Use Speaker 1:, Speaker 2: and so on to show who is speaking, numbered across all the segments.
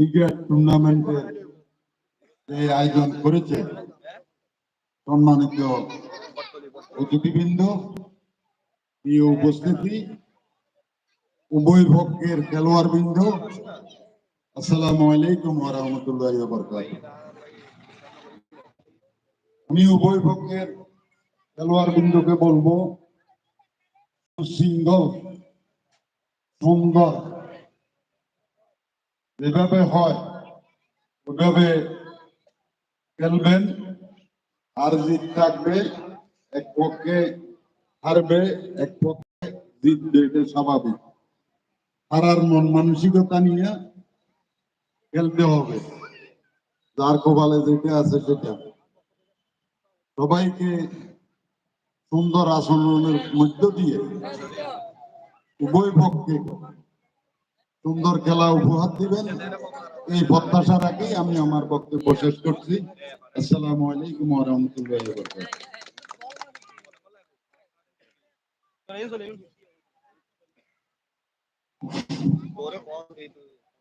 Speaker 1: Cricket টুর্নামেন্টের যে আয়োজন করেছে, সম্মানিত অতিথিবৃন্দ, প্রিয় উপস্থিতি, উভয় পক্ষের খেলোয়াড় বৃন্দ আসসালামু আলাইকুম ওয়া রাহমাতুল্লাহি ওয়া আমি উভয় পক্ষের খেলোয়াড় বৃন্দকে বলব সুশৃঙ্খল সুন্দর যেভাবে হয় ওইভাবে খেলবেন, আর জিত থাকবে, এক পক্ষে হারবে, এক পক্ষে জিতবে, এটা স্বাভাবিক। হারার মন মানসিকতা নিয়ে খেলতে হবে। যার কপালে যেটা আছে সেটা। সবাইকে সুন্দর আচরণের মধ্য দিয়ে উভয় পক্ষে সুন্দর খেলা উপহার দিবেন। এই প্রত্যাশা রাখি আমি আমার বক্তব্য শেষ করছি। আসসালামু আলাইকুম রাহমাতুল্লাহি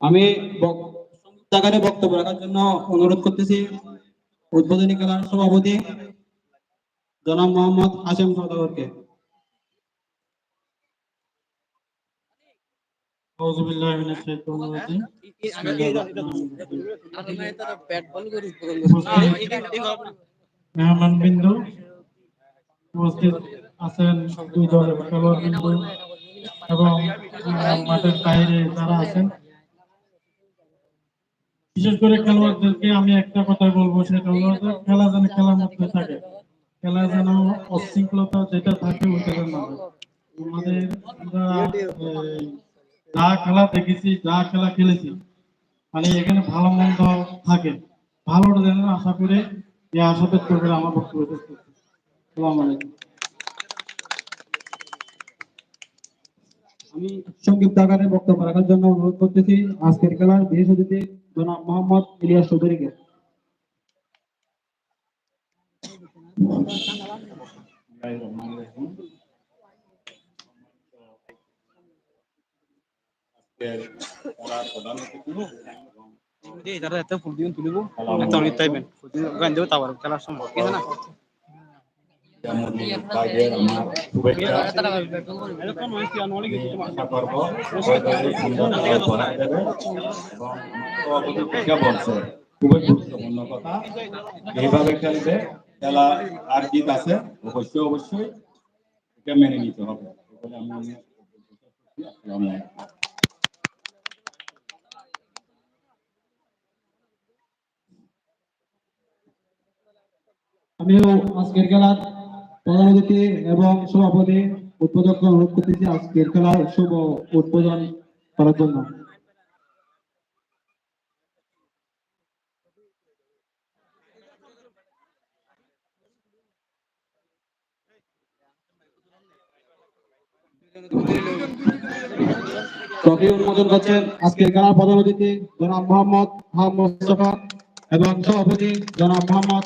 Speaker 2: আমি জায়গায় বক্তব্য রাখার জন্য অনুরোধ করতেছি। উদ্বোধনী খেলার সভাপতি জনাব মোহাম্মদ হাশেম সদাগরকে আউযু বিল্লাহি মিনাশ শাইতানির রাজিম। মেহমান বিন্দু উপস্থিত আছেন দুই দলের খেলোয়াড় বিন্দু এবং মাঠের বাইরে আছেন। বিশেষ করে খেলোয়াড়দেরকে আমি একটা কথা বলব, সেটা হলো খেলা যেন খেলার মধ্যে থাকে। খেলা যেন অশৃঙ্খলতা যেটা থাকে, ওইটা যেন আমাদের যা খেলা দেখেছি, যা খেলা খেলেছি মানে এখানে ভালো মন্দ থাকে। ভালোটা যেন আশা করে আশা ব্যক্ত করে আমার বক্তব্য শেষ আলাইকুম। আমি সংক্ষিপ্ত আকারে বক্তব্য রাখার জন্য অনুরোধ করতেছি, আজকের খেলার বিশেষ অতিথি জনাব মোহাম্মদ ইলিয়াস চৌধুরীকে।
Speaker 3: যারা এত ফুল দিন তুলিব এত অনেক টাইমেন ফুল দিন গান দেবো তারপর খেলার সম্ভব কি না
Speaker 1: খুবই গুরুত্বপূর্ণ কথা এইভাবে খেলবে খেলা আর জিত আছে অবশ্যই অবশ্যই এটা মেনে নিতে হবে আমি
Speaker 2: আমিও আজকের খেলার প্রধান অতিথি এবং সভাপতি উদ্বোধককে অনুরোধ করতেছি আজকের খেলার শুভ উদ্বোধন করার জন্য। ট্রফি উন্মোচন করছেন আজকের খেলার প্রধান অতিথি জনাব মোহাম্মদ মোস্তফা এবং সভাপতি জনাব মোহাম্মদ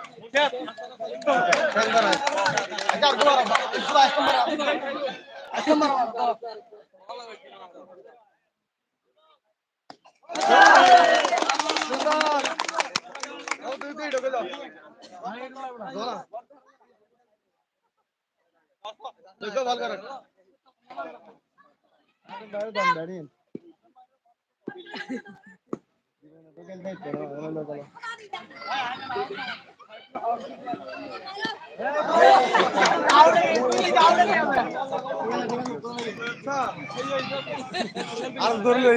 Speaker 2: সদাগর
Speaker 3: আর ধরলে